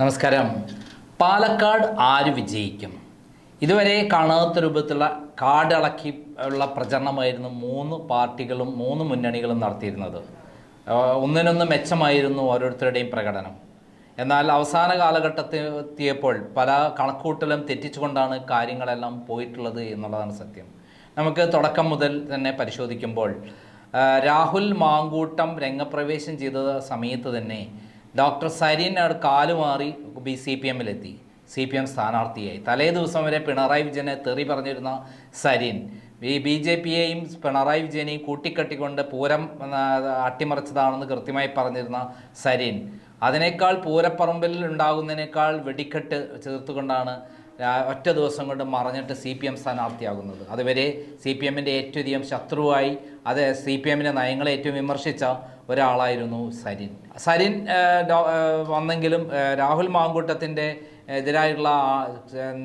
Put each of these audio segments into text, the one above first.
നമസ്കാരം. പാലക്കാട് ആര് വിജയിക്കും? ഇതുവരെ കാണാത്ത രൂപത്തിലുള്ള കാടിളക്കി ഉള്ള പ്രചരണമായിരുന്നു മൂന്ന് പാർട്ടികളും മൂന്ന് മുന്നണികളും നടത്തിയിരുന്നത്. ഒന്നിനൊന്ന് മെച്ചമായിരുന്നു ഓരോരുത്തരുടെയും പ്രകടനം. എന്നാൽ അവസാന കാലഘട്ടത്തിൽ എത്തിയപ്പോൾ പല കണക്കൂട്ടലും തെറ്റിച്ചുകൊണ്ടാണ് കാര്യങ്ങളെല്ലാം പോയിട്ടുള്ളത് എന്നുള്ളതാണ് സത്യം. നമുക്ക് തുടക്കം മുതൽ തന്നെ പരിശോധിക്കുമ്പോൾ രാഹുൽ മാങ്കൂട്ടം രംഗപ്രവേശം ചെയ്ത സമയത്ത് തന്നെ ഡോക്ടർ സരീൻ അവിടെ കാലുമാറി ബി സി പി എമ്മിലെത്തി സി പി എം സ്ഥാനാർത്ഥിയായി. തലേ ദിവസം വരെ പിണറായി വിജയനെ തെറി പറഞ്ഞിരുന്ന സരീൻ ഈ ബി ജെ പിയെയും പിണറായി വിജയനെയും കൂട്ടിക്കെട്ടിക്കൊണ്ട് പൂരം അട്ടിമറിച്ചതാണെന്ന് കൃത്യമായി പറഞ്ഞിരുന്ന സരീൻ അതിനേക്കാൾ പൂരപ്പറമ്പിൽ ഉണ്ടാകുന്നതിനേക്കാൾ വെടിക്കെട്ട് ചേർത്തുകൊണ്ടാണ് ഒറ്റ ദിവസം കൊണ്ട് മറഞ്ഞിട്ട് സി പി എം സ്ഥാനാർത്ഥിയാകുന്നത്. അതുവരെ സി പി എമ്മിന്റെ ഏറ്റവും അധികം ശത്രുവായി അത് സി പി എമ്മിന്റെ നയങ്ങളെ ഏറ്റവും വിമർശിച്ച ഒരാളായിരുന്നു സരിൻ. സരിൻ വന്നെങ്കിലും രാഹുൽ മാങ്കൂട്ടത്തിന്റെ എതിരായുള്ള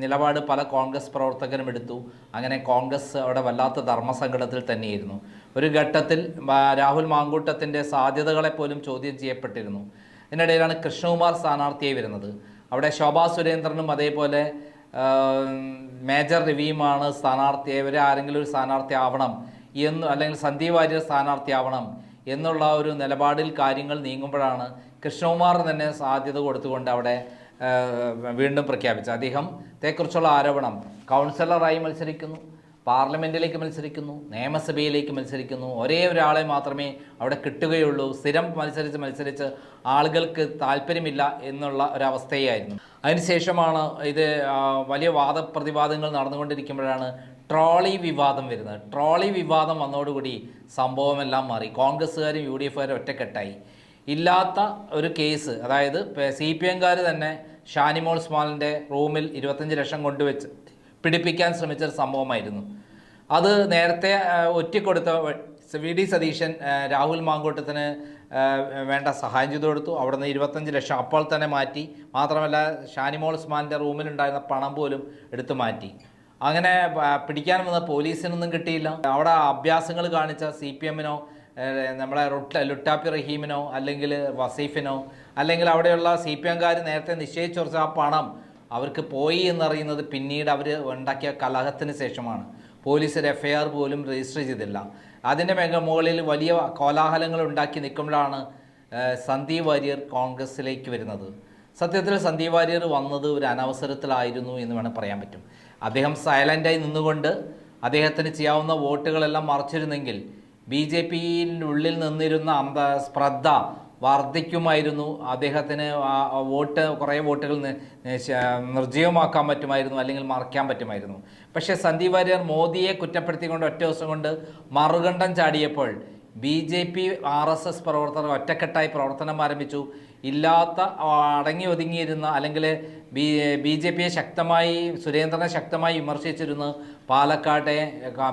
നിലപാട് പല കോൺഗ്രസ് പ്രവർത്തകരും എടുത്തു. അങ്ങനെ കോൺഗ്രസ് അവിടെ വല്ലാത്ത ധർമ്മസങ്കടത്തിൽ തന്നെയായിരുന്നു ഒരു ഘട്ടത്തിൽ രാഹുൽ മാങ്കൂട്ടത്തിന്റെ സാധ്യതകളെ പോലും ചോദ്യം ചെയ്യപ്പെട്ടിരുന്നു. ഇതിനിടയിലാണ് കൃഷ്ണകുമാർ സ്ഥാനാർത്ഥിയായി വരുന്നത്. അവിടെ ശോഭാ സുരേന്ദ്രനും അതേപോലെ മേജർ രവിയുമാണ് സ്ഥാനാർത്ഥി. ഇവരെ ആരെങ്കിലും ഒരു സ്ഥാനാർത്ഥി ആവണം എന്ന് അല്ലെങ്കിൽ സന്ദീപ് വാര്യർ സ്ഥാനാർത്ഥി ആവണം എന്നുള്ള ഒരു നിലപാടിൽ കാര്യങ്ങൾ നീങ്ങുമ്പോഴാണ് കൃഷ്ണകുമാർ തന്നെ സാധ്യത കൊടുത്തുകൊണ്ട് അവിടെ വീണ്ടും പ്രഖ്യാപിച്ചത്. അദ്ദേഹത്തെക്കുറിച്ചുള്ള ആരോപണം കൗൺസിലറായി മത്സരിക്കുന്നു പാർലമെന്റിലേക്ക് മത്സരിക്കുന്നു നിയമസഭയിലേക്ക് മത്സരിക്കുന്നു. ഒരേ ഒരാളെ മാത്രമേ അവിടെ കിട്ടുകയുള്ളൂ. സ്ഥിരം മത്സരിച്ച് മത്സരിച്ച് ആളുകൾക്ക് താല്പര്യമില്ല എന്നുള്ള ഒരവസ്ഥയായിരുന്നു. അതിനുശേഷമാണ് ഇത് വലിയ വാദപ്രതിവാദങ്ങൾ നടന്നുകൊണ്ടിരിക്കുമ്പോഴാണ് ട്രോളി വിവാദം വരുന്നത്. ട്രോളി വിവാദം വന്നതോടുകൂടി സംഭവമെല്ലാം മാറി. കോൺഗ്രസ്സുകാരും യു ഡി എഫുകാരും ഒറ്റക്കെട്ടായി. ഇല്ലാത്ത ഒരു കേസ് അതായത് സി പി എംകാർ തന്നെ ഷാനിമോൾ സ്മാലിന്റെ റൂമിൽ ഇരുപത്തഞ്ച് ലക്ഷം കൊണ്ടുവച്ച് പിടിപ്പിക്കാൻ ശ്രമിച്ച ഒരു സംഭവമായിരുന്നു. അത് നേരത്തെ ഒറ്റിക്കൊടുത്ത വി ഡി സതീശൻ രാഹുൽ മാങ്കോട്ടത്തിന് വേണ്ട സഹായം ചെയ്തു കൊടുത്തു. അവിടെ നിന്ന് ഇരുപത്തഞ്ച് ലക്ഷം അപ്പോൾ തന്നെ മാറ്റി. മാത്രമല്ല ഷാനിമോൾ ഉസ്മാന്റെ റൂമിലുണ്ടായിരുന്ന പണം പോലും എടുത്തു മാറ്റി. അങ്ങനെ പിടിക്കാൻ വന്ന പോലീസിനൊന്നും കിട്ടിയില്ല. അവിടെ അഭ്യാസങ്ങൾ കാണിച്ച സി പി എമ്മിനോ നമ്മളെ റുട്ട ലുട്ടാപ്പി റഹീമിനോ അല്ലെങ്കിൽ വസീഫിനോ അല്ലെങ്കിൽ അവിടെയുള്ള സി പി എംകാർ നേരത്തെ നിശ്ചയിച്ചുറച്ച ആ പണം അവർക്ക് പോയി എന്നറിയുന്നത് പിന്നീട് അവർ ഉണ്ടാക്കിയ കലഹത്തിന് ശേഷമാണ്. പോലീസ് ഒരു എഫ്ഐആർ പോലും രജിസ്റ്റർ ചെയ്തില്ല. അതിന്റെ മേഖല മുകളിൽ വലിയ കോലാഹലങ്ങൾ ഉണ്ടാക്കി നിൽക്കുമ്പോഴാണ് സന്ദീപ് വാര്യർ കോൺഗ്രസ്സിലേക്ക് വരുന്നത്. സത്യത്തിൽ സന്ദീപ് വാര്യർ വന്നത് ഒരു അനവസരത്തിലായിരുന്നു എന്ന് വേണം പറയാൻ പറ്റും. അദ്ദേഹം സൈലന്റായി നിന്നുകൊണ്ട് അദ്ദേഹത്തിന് ചെയ്യാവുന്ന വോട്ടുകളെല്ലാം മറച്ചിരുന്നെങ്കിൽ ബി ജെ പിയിനുള്ളിൽ നിന്നിരുന്ന അന്ത സ്പ്രദ്ധ വർദ്ധിക്കുമായിരുന്നു. അദ്ദേഹത്തിന് വോട്ട് കുറേ വോട്ടുകൾ നിർജീവമാക്കാൻ പറ്റുമായിരുന്നു അല്ലെങ്കിൽ മറയ്ക്കാൻ പറ്റുമായിരുന്നു. പക്ഷേ സന്ദീപ് വാര്യർ മോദിയെ കുറ്റപ്പെടുത്തിക്കൊണ്ട് ഒറ്റ ദിവസം കൊണ്ട് മറുകണ്ഠം ചാടിയപ്പോൾ B J P R S S പ്രവർത്തകർ ഒറ്റക്കെട്ടായി പ്രവർത്തനം ആരംഭിച്ചു. ഇല്ലാത്ത അടങ്ങി ഒതുങ്ങിയിരുന്ന അല്ലെങ്കിൽ ബി ബി ജെ പിയെ ശക്തമായി സുരേന്ദ്രനെ ശക്തമായി വിമർശിച്ചിരുന്നു പാലക്കാട്ടെ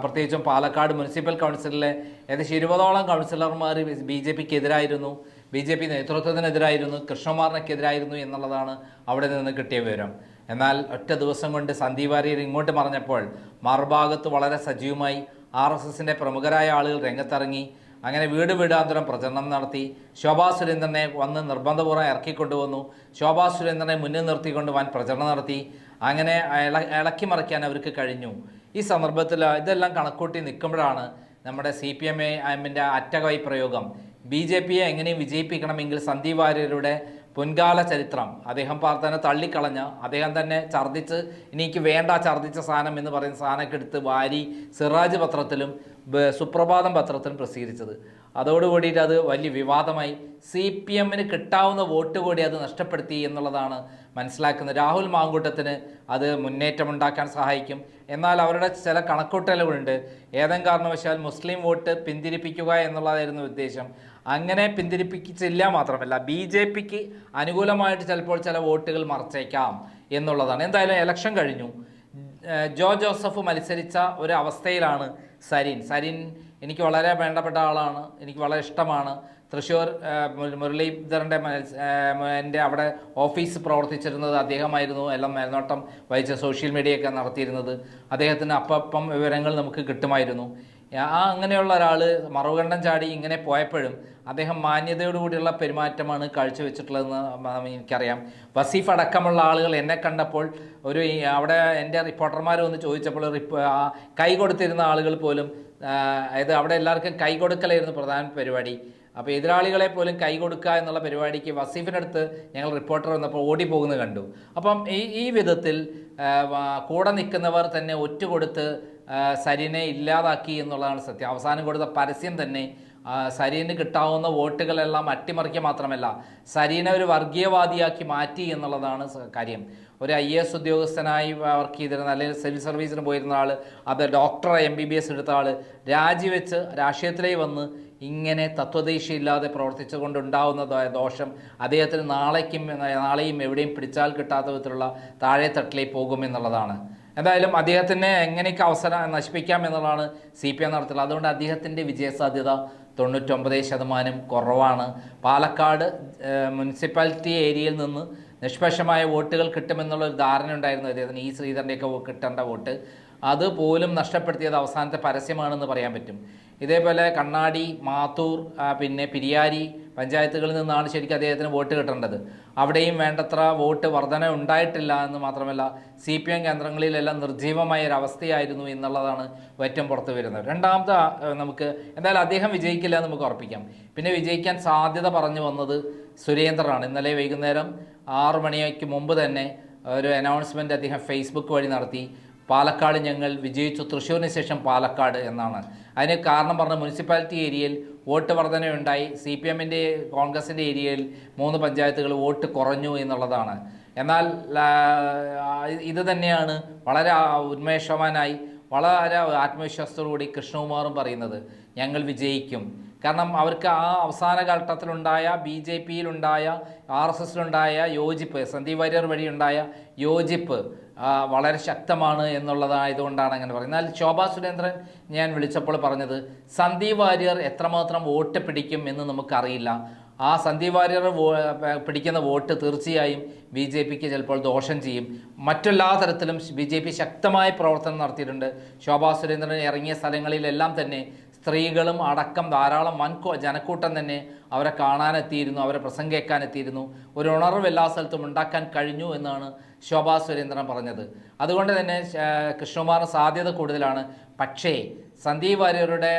പ്രത്യേകിച്ചും പാലക്കാട് മുനിസിപ്പൽ കൗൺസിലിലെ ഏകദേശം ഇരുപതോളം കൗൺസിലർമാർ ബി ജെ പിക്ക് എതിരായിരുന്നു. ബി ജെ പി നേതൃത്വത്തിനെതിരായിരുന്നു. കൃഷ്ണമാറിനെക്കെതിരായിരുന്നു എന്നുള്ളതാണ് അവിടെ നിന്ന് കിട്ടിയ വിവരം. എന്നാൽ ഒറ്റ ദിവസം കൊണ്ട് സന്ദീപ് വാര്യർ ഇങ്ങോട്ട് പറഞ്ഞപ്പോൾ മറുഭാഗത്ത് വളരെ സജീവമായി ആർ എസ് എസിന്റെ പ്രമുഖരായ ആളുകൾ രംഗത്തിറങ്ങി. അങ്ങനെ വീട് വീടാന്തരം പ്രചരണം നടത്തി. ശോഭാ സുരേന്ദ്രനെ വന്ന് നിർബന്ധപൂർവം ഇറക്കിക്കൊണ്ടുവന്നു. ശോഭാ സുരേന്ദ്രനെ മുന്നിൽ നിർത്തിക്കൊണ്ട് വൻ പ്രചരണം നടത്തി. അങ്ങനെ ഇളക്കി മറിക്കാൻ അവർക്ക് കഴിഞ്ഞു. ഈ സന്ദർഭത്തിൽ ഇതെല്ലാം കണക്കൂട്ടി നിൽക്കുമ്പോഴാണ് നമ്മുടെ സി പി എം എമ്മിന്റെ അറ്റകൈ പ്രയോഗം. ബി ജെ പിയെ എങ്ങനെയും വിജയിപ്പിക്കണമെങ്കിൽ സന്ദീപ് വാര്യരുടെ പൊൻകാല ചരിത്രം. അദ്ദേഹം തന്നെ തള്ളിക്കളഞ്ഞ് അദ്ദേഹം തന്നെ ഛർദ്ദിച്ച് എനിക്ക് വേണ്ട ഛർദ്ദിച്ച സാധനം എന്ന് പറയുന്ന സാധനമൊക്കെ എടുത്ത് വാരി സിറാജ് പത്രത്തിലും സുപ്രഭാതം പത്രത്തിലും പ്രസിദ്ധീകരിച്ചത്. അതോടുകൂടിയിട്ട് അത് വലിയ വിവാദമായി. സി പി എമ്മിന് കിട്ടാവുന്ന വോട്ട് കൂടി അത് നഷ്ടപ്പെടുത്തി എന്നുള്ളതാണ് മനസ്സിലാക്കുന്നത്. രാഹുൽ മാങ്കൂട്ടത്തിന് അത് മുന്നേറ്റമുണ്ടാക്കാൻ സഹായിക്കും. എന്നാൽ അവരുടെ ചില കണക്കൂട്ടലുകളുണ്ട്. ഏതെങ്കിലും കാരണവശാൽ മുസ്ലിം വോട്ട് പിന്തിരിപ്പിക്കുക എന്നുള്ളതായിരുന്നു ഉദ്ദേശം. അങ്ങനെ പിന്തിരിപ്പിച്ചില്ല മാത്രമല്ല ബി ജെ പിക്ക് അനുകൂലമായിട്ട് ചിലപ്പോൾ ചില വോട്ടുകൾ മറച്ചേക്കാം എന്നുള്ളതാണ്. എന്തായാലും എലക്ഷൻ കഴിഞ്ഞു. ജോ ജോസഫ് മത്സരിച്ച ഒരു അവസ്ഥയിലാണ് സരിൻ. സരിൻ എനിക്ക് വളരെ വേണ്ടപ്പെട്ട ആളാണ് എനിക്ക് വളരെ ഇഷ്ടമാണ്. തൃശ്ശൂർ മുരളീധരന്റെ എന്റെ അവിടെ ഓഫീസ് പ്രവർത്തിച്ചിരുന്നത് അദ്ദേഹമായിരുന്നു. എല്ലാം മേൽനോട്ടം വഹിച്ച സോഷ്യൽ മീഡിയയൊക്കെ നടത്തിയിരുന്നത്. അദ്ദേഹത്തിന് അപ്പം വിവരങ്ങൾ നമുക്ക് കിട്ടുമായിരുന്നു. ആ അങ്ങനെയുള്ള ഒരാൾ മറുകണ്ഠം ചാടി ഇങ്ങനെ പോയപ്പോഴും അദ്ദേഹം മാന്യതയോടുകൂടിയുള്ള പെരുമാറ്റമാണ് കാഴ്ചവെച്ചിട്ടുള്ളതെന്ന് എനിക്കറിയാം. വസീഫ് അടക്കമുള്ള ആളുകൾ എന്നെ കണ്ടപ്പോൾ ഒരു അവിടെ എന്റെ റിപ്പോർട്ടർമാർ വന്ന് ചോദിച്ചപ്പോൾ കൈ കൊടുത്തിരുന്ന ആളുകൾ പോലും അതായത് അവിടെ എല്ലാവർക്കും കൈ കൊടുക്കലായിരുന്നു പ്രധാന പരിപാടി. അപ്പോൾ എതിരാളികളെ പോലും കൈ കൊടുക്കുക എന്നുള്ള പരിപാടിക്ക് വസീഫിനടുത്ത് ഞങ്ങൾ റിപ്പോർട്ടർ വന്നപ്പോൾ ഓടിപ്പോകുന്നത് കണ്ടു. അപ്പം ഈ ഈ വിധത്തിൽ കൂടെ നിൽക്കുന്നവർ തന്നെ ഒറ്റ കൊടുത്ത് സരിനെ ഇല്ലാതാക്കി എന്നുള്ളതാണ് സത്യം. അവസാനം കൊടുത്ത പരസ്യം തന്നെ സരീന് കിട്ടാവുന്ന വോട്ടുകളെല്ലാം അട്ടിമറിക്കുക മാത്രമല്ല സരീനെ ഒരു വർഗീയവാദിയാക്കി മാറ്റി എന്നുള്ളതാണ് കാര്യം. ഒരു ഐ എസ് ഉദ്യോഗസ്ഥനായി വർക്ക് ചെയ്തിരുന്ന അല്ലെങ്കിൽ സിവിൽ സർവീസിന് പോയിരുന്ന ആൾ അത് doctor M B B S എടുത്ത ആൾ രാജിവെച്ച് രാഷ്ട്രീയത്തിലേക്ക് വന്ന് ഇങ്ങനെ തത്വദേശിയില്ലാതെ പ്രവർത്തിച്ചുകൊണ്ടുണ്ടാവുന്ന ദോ- ദോഷം അദ്ദേഹത്തിന് നാളേക്കും നാളെയും എവിടെയും പിടിച്ചാൽ കിട്ടാത്ത വിധത്തിലുള്ള താഴെ തട്ടിലേക്ക് പോകുമെന്നുള്ളതാണ്. എന്തായാലും അദ്ദേഹത്തിനെ എങ്ങനെയൊക്കെ അവസരം നശിപ്പിക്കാം എന്നുള്ളതാണ് സി പി എം നടത്തുന്നത് അതുകൊണ്ട് അദ്ദേഹത്തിന്റെ വിജയസാധ്യത തൊണ്ണൂറ്റൊമ്പത് ശതമാനം കുറവാണ്. പാലക്കാട് മുനിസിപ്പാലിറ്റി ഏരിയയിൽ നിന്ന് നിഷ്പക്ഷമായ വോട്ടുകൾ കിട്ടുമെന്നുള്ള ഒരു ധാരണ ഉണ്ടായിരുന്നു അദ്ദേഹത്തിന്. ഈ ശ്രീധരന്റെയൊക്കെ കിട്ടേണ്ട വോട്ട്. അതുപോലും നഷ്ടപ്പെടുത്തിയത് അവസാനത്തെ പരസ്യമാണെന്ന് പറയാൻ പറ്റും. ഇതേപോലെ കണ്ണാടി മാത്തൂർ പിന്നെ പിരിയാരി പഞ്ചായത്തുകളിൽ നിന്നാണ് ശരിക്കും അദ്ദേഹത്തിന് വോട്ട് കിട്ടേണ്ടത്. അവിടെയും വേണ്ടത്ര വോട്ട് വർധന ഉണ്ടായിട്ടില്ല എന്ന് മാത്രമല്ല സി പി എം കേന്ദ്രങ്ങളിലെല്ലാം നിർജീവമായ ഒരു അവസ്ഥയായിരുന്നു എന്നുള്ളതാണ് ഏറ്റവും പുറത്തു വരുന്നത്. രണ്ടാമത്തെ നമുക്ക് എന്തായാലും അദ്ദേഹം വിജയിക്കില്ല എന്ന് നമുക്ക് ഉറപ്പിക്കാം. പിന്നെ വിജയിക്കാൻ സാധ്യത പറഞ്ഞു വന്നത് സുരേന്ദ്രനാണ്. ഇന്നലെ വൈകുന്നേരം ആറു മണിക്ക് മുമ്പ് തന്നെ ഒരു അനൗൺസ്മെന്റ് അദ്ദേഹം ഫേസ്ബുക്ക് വഴി നടത്തി. പാലക്കാട് ഞങ്ങൾ വിജയിച്ചു. തൃശ്ശൂരിന് ശേഷം പാലക്കാട് എന്നാണ്. അതിന് കാരണം പറഞ്ഞ മുനിസിപ്പാലിറ്റി ഏരിയയിൽ വോട്ട് വർധനയുണ്ടായി. സി പി എമ്മിന്റെ കോൺഗ്രസിന്റെ ഏരിയയിൽ മൂന്ന് പഞ്ചായത്തുകൾ വോട്ട് കുറഞ്ഞു എന്നുള്ളതാണ്. എന്നാൽ ഇത് തന്നെയാണ് വളരെ ഉന്മേഷവാനായി വളരെ ആത്മവിശ്വാസത്തോടുകൂടി കൃഷ്ണകുമാറും പറയുന്നത്. ഞങ്ങൾ വിജയിക്കും. കാരണം അവർക്ക് ആ അവസാന ഘട്ടത്തിലുണ്ടായ ബി ജെ പിയിലുണ്ടായ ആർ എസ് എസിലുണ്ടായ യോജിപ്പ് സന്ദീപ് വാര്യർ വഴിയുണ്ടായ യോജിപ്പ് വളരെ ശക്തമാണ് എന്നുള്ളതായതുകൊണ്ടാണ് അങ്ങനെ പറയുന്നത്. എന്നാൽ ശോഭാ സുരേന്ദ്രൻ ഞാൻ വിളിച്ചപ്പോൾ പറഞ്ഞത് സന്ദീപ് വാര്യർ എത്രമാത്രം വോട്ട് പിടിക്കും എന്ന് നമുക്കറിയില്ല. ആ സന്ദീപ് വാര്യർ പിടിക്കുന്ന വോട്ട് തീർച്ചയായും ബി ജെ പിക്ക് ചിലപ്പോൾ ദോഷം ചെയ്യും. മറ്റെല്ലാ തരത്തിലും ബി ജെ പി ശക്തമായ പ്രവർത്തനം നടത്തിയിട്ടുണ്ട്. ശോഭാ സുരേന്ദ്രൻ ഇറങ്ങിയ സ്ഥലങ്ങളിലെല്ലാം തന്നെ സ്ത്രീകളും അടക്കം ധാരാളം വൻ ജനക്കൂട്ടം തന്നെ അവരെ കാണാനെത്തിയിരുന്നു അവരെ പ്രസംഗം കേൾക്കാനെത്തിയിരുന്നു ഒരു ഉണർവ് എല്ലാ സ്ഥലത്തും ഉണ്ടാക്കാൻ കഴിഞ്ഞു എന്നാണ് ശോഭാ സുരേന്ദ്രൻ പറഞ്ഞത്. അതുകൊണ്ട് തന്നെ കൃഷ്ണകുമാറിന് സാധ്യത കൂടുതലാണ്. പക്ഷേ സന്ദീപ് വാര്യരുടെ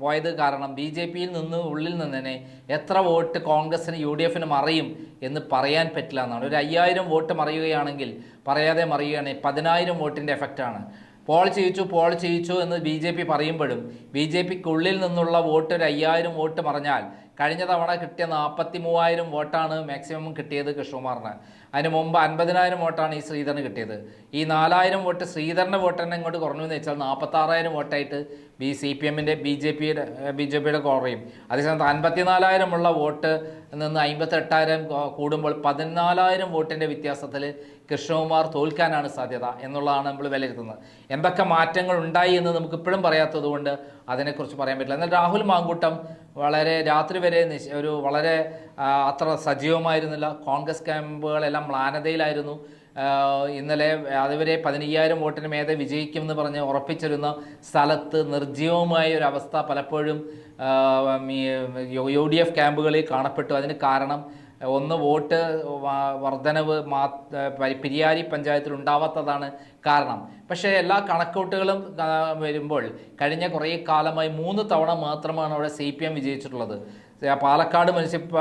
പോയത് കാരണം ബി ജെ പിയിൽ നിന്ന് ഉള്ളിൽ നിന്ന് തന്നെ എത്ര വോട്ട് കോൺഗ്രസിന് യു ഡി എഫിന് മറിയും എന്ന് പറയാൻ പറ്റില്ല എന്നാണ്. ഒരു അയ്യായിരം വോട്ട് മറിയുകയാണെങ്കിൽ പറയാതെ മറിയുകയാണെങ്കിൽ പതിനായിരം വോട്ടിന്റെ എഫക്റ്റാണ്. പോൾ ചെയ്യിച്ചു പോൾ ചെയ്യിച്ചു എന്ന് ബി ജെ പി പറയുമ്പോഴും ബി ജെ പിക്കുള്ളിൽ നിന്നുള്ള വോട്ട് ഒരു അയ്യായിരം വോട്ട് മറിഞ്ഞാൽ കഴിഞ്ഞ തവണ കിട്ടിയ നാൽപ്പത്തി മൂവായിരം വോട്ടാണ് മാക്സിമം കിട്ടിയത് കൃഷ്ണകുമാറിന്. അതിന് മുമ്പ് അൻപതിനായിരം വോട്ടാണ് ഈ ശ്രീധരന് കിട്ടിയത്. ഈ നാലായിരം വോട്ട് ശ്രീധരന്റെ വോട്ട് തന്നെ ഇങ്ങോട്ട് കുറഞ്ഞു എന്ന് വെച്ചാൽ നാൽപ്പത്താറായിരം വോട്ടായിട്ട് ബി സി പി എമ്മിന്റെ ബി ജെ പിയുടെ ബി ജെ പിയുടെ കുറയും അതേസമയത്ത് അൻപത്തിനാലായിരമുള്ള വോട്ട് നിന്ന് അമ്പത്തെട്ടായിരം കൂടുമ്പോൾ പതിനാലായിരം വോട്ടിന്റെ വ്യത്യാസത്തിൽ കൃഷ്ണകുമാർ തോൽക്കാനാണ് സാധ്യത എന്നുള്ളതാണ് നമ്മൾ വിലയിരുത്തുന്നത്. എന്തൊക്കെ മാറ്റങ്ങൾ ഉണ്ടായി എന്ന് നമുക്ക് ഇപ്പോഴും പറയാത്തത് കൊണ്ട് അതിനെക്കുറിച്ച് പറയാൻ പറ്റില്ല. എന്നാൽ രാഹുൽ മാങ്കൂട്ടം വളരെ രാത്രി വരെ ഒരു വളരെ അത്ര സജീവമായിരുന്നില്ല. കോൺഗ്രസ് ക്യാമ്പുകളെല്ലാം മ്ലാനതയിലായിരുന്നു. ഇന്നലെ അതുവരെ പതിനയ്യായിരം വോട്ടിന് മേതെ വിജയിക്കുമെന്ന് പറഞ്ഞ് ഉറപ്പിച്ചിരുന്ന സ്ഥലത്ത് നിർജീവമായ ഒരു അവസ്ഥ പലപ്പോഴും യു ഡി എഫ് ക്യാമ്പുകളിൽ കാണപ്പെട്ടു. അതിന് കാരണം ഒന്ന് വോട്ട് വർധനവ് മാ പരി- പിരിയാരി പഞ്ചായത്തിൽ ഉണ്ടാവാത്തതാണ് കാരണം. പക്ഷേ എല്ലാ കണക്കൂട്ടുകളും വരുമ്പോൾ കഴിഞ്ഞ കുറേ കാലമായി മൂന്ന് തവണ മാത്രമാണ് അവിടെ സി പി എം വിജയിച്ചിട്ടുള്ളത്. പാലക്കാട് മുനിസിപ്പ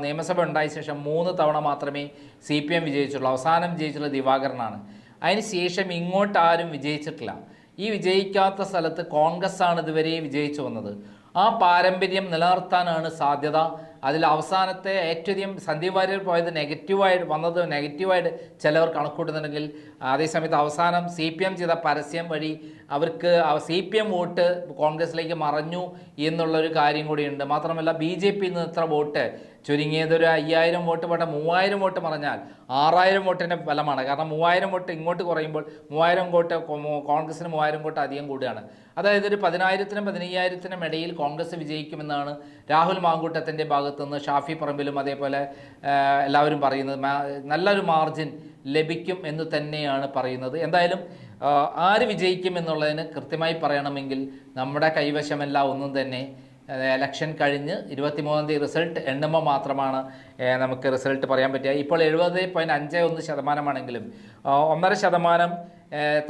നിയമസഭ ഉണ്ടായ ശേഷം മൂന്ന് തവണ മാത്രമേ സി പി എം വിജയിച്ചുള്ളൂ അവസാനം വിജയിച്ചുള്ളത് ദിവാകരനാണ്. അതിന് ശേഷം ഇങ്ങോട്ട് ആരും വിജയിച്ചിട്ടില്ല. ഈ വിജയിക്കാത്ത സ്ഥലത്ത് കോൺഗ്രസ് ആണ് ഇതുവരെ വിജയിച്ചു വന്നത്. ആ പാരമ്പര്യം നിലനിർത്താനാണ് സാധ്യത. അതിൽ അവസാനത്തെ ഏറ്റവും സന്ദീപ് വാര്യർ പോയത് നെഗറ്റീവായിട്ട് വന്നത് നെഗറ്റീവായിട്ട് ചിലവർ കണക്കൂട്ടുന്നുണ്ടെങ്കിൽ അതേസമയത്ത് അവസാനം സി പി എം ചെയ്ത പരസ്യം വഴി അവർക്ക് സി പി എം വോട്ട് കോൺഗ്രസിലേക്ക് മറഞ്ഞു എന്നുള്ളൊരു കാര്യം കൂടിയുണ്ട്. മാത്രമല്ല ബി ജെ പിയിൽ നിന്ന് ഇത്ര വോട്ട് ചുരുങ്ങിയത് ഒരു അയ്യായിരം വോട്ട് പോട്ടെ മൂവായിരം വോട്ട് മറഞ്ഞാൽ ആറായിരം വോട്ടിന്റെ ഫലമാണ്. കാരണം മൂവായിരം വോട്ട് ഇങ്ങോട്ട് കുറയുമ്പോൾ മൂവായിരം വോട്ട് കോൺഗ്രസിന് മൂവായിരം വോട്ട് അധികം കൂടുകയാണ്. അതായത് ഒരു പതിനായിരത്തിനും പതിനയ്യായിരത്തിനും ഇടയിൽ കോൺഗ്രസ് വിജയിക്കുമെന്നാണ് രാഹുൽ മാങ്കൂട്ടത്തിന്റെ ഭാഗത്തുനിന്ന് ഷാഫി പറമ്പിലും അതേപോലെ എല്ലാവരും പറയുന്നത്. നല്ലൊരു മാർജിൻ ലഭിക്കും എന്ന് തന്നെയാണ് പറയുന്നത്. എന്തായാലും ആര് വിജയിക്കും എന്നുള്ളതിന് കൃത്യമായി പറയണമെങ്കിൽ നമ്മുടെ കൈവശമല്ല ഒന്നും തന്നെ എലക്ഷൻ കഴിഞ്ഞ് ഇരുപത്തിമൂന്നാം തീയതി റിസൾട്ട് എണ്ണുമ്പോൾ മാത്രമാണ് നമുക്ക് റിസൾട്ട് പറയാൻ പറ്റുക. ഇപ്പോൾ എഴുപത് പോയിന്റ് അഞ്ച് ഒന്ന് ശതമാനമാണെങ്കിലും ഒന്നര ശതമാനം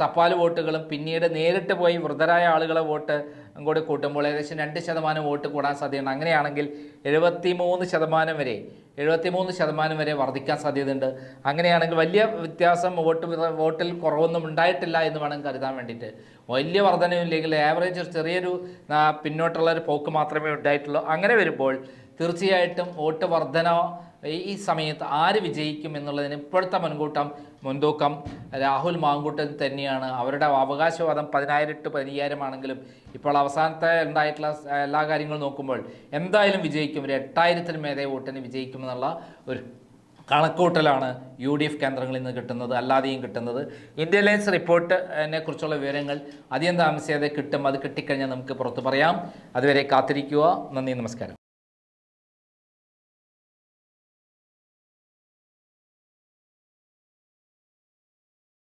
തപാൽ വോട്ടുകളും പിന്നീട് നേരിട്ട് പോയി വൃദ്ധരായ ആളുകളെ വോട്ട് കൂടി കൂട്ടുമ്പോൾ ഏകദേശം രണ്ട് ശതമാനം വോട്ട് കൂടാൻ സാധ്യതയുണ്ട്. അങ്ങനെയാണെങ്കിൽ എഴുപത്തി മൂന്ന് ശതമാനം വരെ എഴുപത്തി മൂന്ന് ശതമാനം വരെ വർദ്ധിക്കാൻ സാധ്യതയുണ്ട്. അങ്ങനെയാണെങ്കിൽ വലിയ വ്യത്യാസം വോട്ട് വോട്ടിൽ കുറവൊന്നും ഉണ്ടായിട്ടില്ല എന്ന് വേണം കരുതാൻ വേണ്ടിയിട്ട്. വലിയ വർധനവില്ലെങ്കിൽ ആവറേജ് ചെറിയൊരു പിന്നോട്ടുള്ള ഒരു പോക്ക് മാത്രമേ ഉണ്ടായിട്ടുള്ളൂ. അങ്ങനെ വരുമ്പോൾ തീർച്ചയായിട്ടും വോട്ട് വർധന ഈ- സമയത്ത് ആര് വിജയിക്കും എന്നുള്ളതിന് ഇപ്പോഴത്തെ മുൻകൂട്ടം മുൻതൂക്കം രാഹുൽ മാങ്കൂട്ടൻ തന്നെയാണ്. അവരുടെ അവകാശവാദം പതിനായിരം ടു പതിനയ്യായിരം ആണെങ്കിലും ഇപ്പോൾ അവസാനത്തെ ഉണ്ടായിട്ടുള്ള എല്ലാ കാര്യങ്ങളും നോക്കുമ്പോൾ എന്തായാലും വിജയിക്കും. ഒരു എട്ടായിരത്തിന് മേലെ വോട്ടിന് വിജയിക്കുമെന്നുള്ള ഒരു കണക്കൂട്ടലാണ് യു ഡി എഫ് കേന്ദ്രങ്ങളിൽ നിന്ന് കിട്ടുന്നത് അല്ലാതെയും കിട്ടുന്നത്. ഇന്റലിജൻസ് റിപ്പോർട്ടിനെ കുറിച്ചുള്ള വിവരങ്ങൾ അധികം താമസിയാതെ കിട്ടും. അത് കിട്ടിക്കഴിഞ്ഞാൽ നമുക്ക് പുറത്ത് പറയാം. അതുവരെ കാത്തിരിക്കുക. നന്ദി നമസ്കാരം.